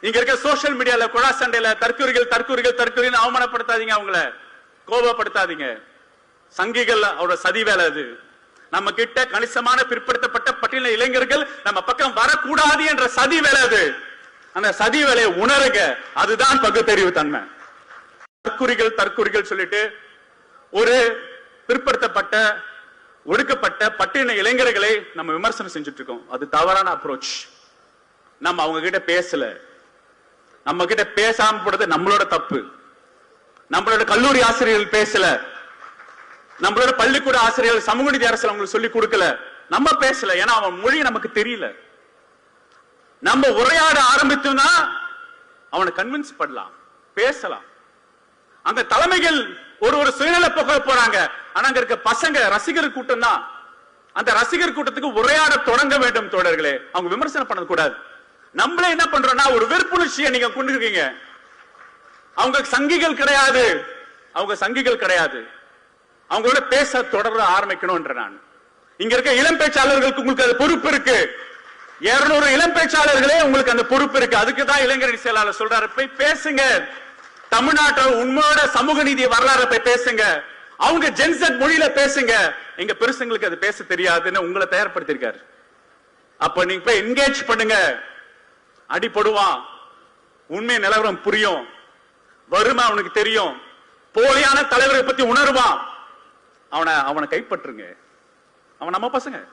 இங்க இருக்க சோஷியல் மீடியால குழா சண்டையில தற்கொலைகள் தற்கொலைகள் தற்கொலைன்னு அவமானப்படுத்தாதீங்க அவங்கள. கோபப்படுத்தாதீங்க. சங்கிகள் அவரோட சதி வேலை அது. நம்ம கிட்ட கணிசமான பிற்படுத்தப்பட்ட பட்டியல இளைஞர்கள் நம்ம பக்கம் வரக்கூடாது என்ற சதி வேலை அது. அந்த சதி வேலையை உணருங்க. அதுதான் பகுத்தறிவு தன்மை. தற்குறிகள் தற்குறிகள் சொல்லிட்டு ஒரு பிற்படுத்தப்பட்ட ஒடுக்கப்பட்ட பட்டின இளைஞர்களை நம்ம விமர்சனம் செஞ்சுட்டு இருக்கோம். அது தவறான அப்ரோச் நம்ம அவங்க கிட்ட பேசல. நம்ம கிட்ட பேசாம போடுறது நம்மளோட தப்பு. நம்மளோட கல்லூரி ஆசிரியர்கள் பேசல. நம்மளோட பள்ளிக்கூட ஆசிரியர்கள் சமூக நீதி அரசு அவங்களுக்கு சொல்லி கொடுக்கல. நம்ம பேசல ஏன்னா அவன் மொழி நமக்கு தெரியல. நம்ம உரையாட ஆரம்பித்தோம்னா அவனை கன்வின்ஸ் பண்ணலாம் பேசலாம். அங்க தலைமைகள் ஒரு ஒரு சுயநல போக போறாங்க. ஆனா அங்க இருக்க பசங்க ரசிகர் கூட்டம் தான். அந்த ரசிகர் கூட்டத்துக்கு உரையாட தொடங்க வேண்டும் தோழர்களே. அவங்க விமர்சனம் பண்ணக்கூடாது. நம்மளே என்ன பண்றோம்னா ஒரு வெறுப்புணர்ச்சியை நீங்க கொண்டு இருக்கீங்க அவங்க சங்கிகள் கிடையாது. அவங்க சங்கிகள் கிடையாது. அவங்களோட பேச தொடர ஆரம்பிக்கணும்ன்ற நான். இங்க இருக்க இளம் பேச்சாளர்களுக்கு உங்களுக்கு அது பொறுப்பு இருக்கு. இருநூறு இளம் பேச்சாளர்களே உங்களுக்கு அந்த பொறுப்பு இருக்கு. அதுக்கு தான் இளைஞரணி செயலாளர் சொல்றாரு போய் பேசுங்க. தமிழ்நாட்டோட உண்மையோட சமூக நீதி வரலாறு போய் பேசுங்க. அவங்க ஜென்செட் மொழியில பேசுங்க. எங்க பெருசுங்களுக்கு அது பேச தெரியாதுன்னு உங்களை தயார்படுத்திருக்காரு அப்ப நீங்க போய் என்கேஜ் பண்ணுங்க. அடிப்படுவான் உண்மை நிலவரம் புரியும். வறுமை அவனுக்கு தெரியும். போலியான தலைவரை பத்தி உணர்வான். அவனை அவனை கைப்பற்றுங்க. அவன் நம்ம பசங்க.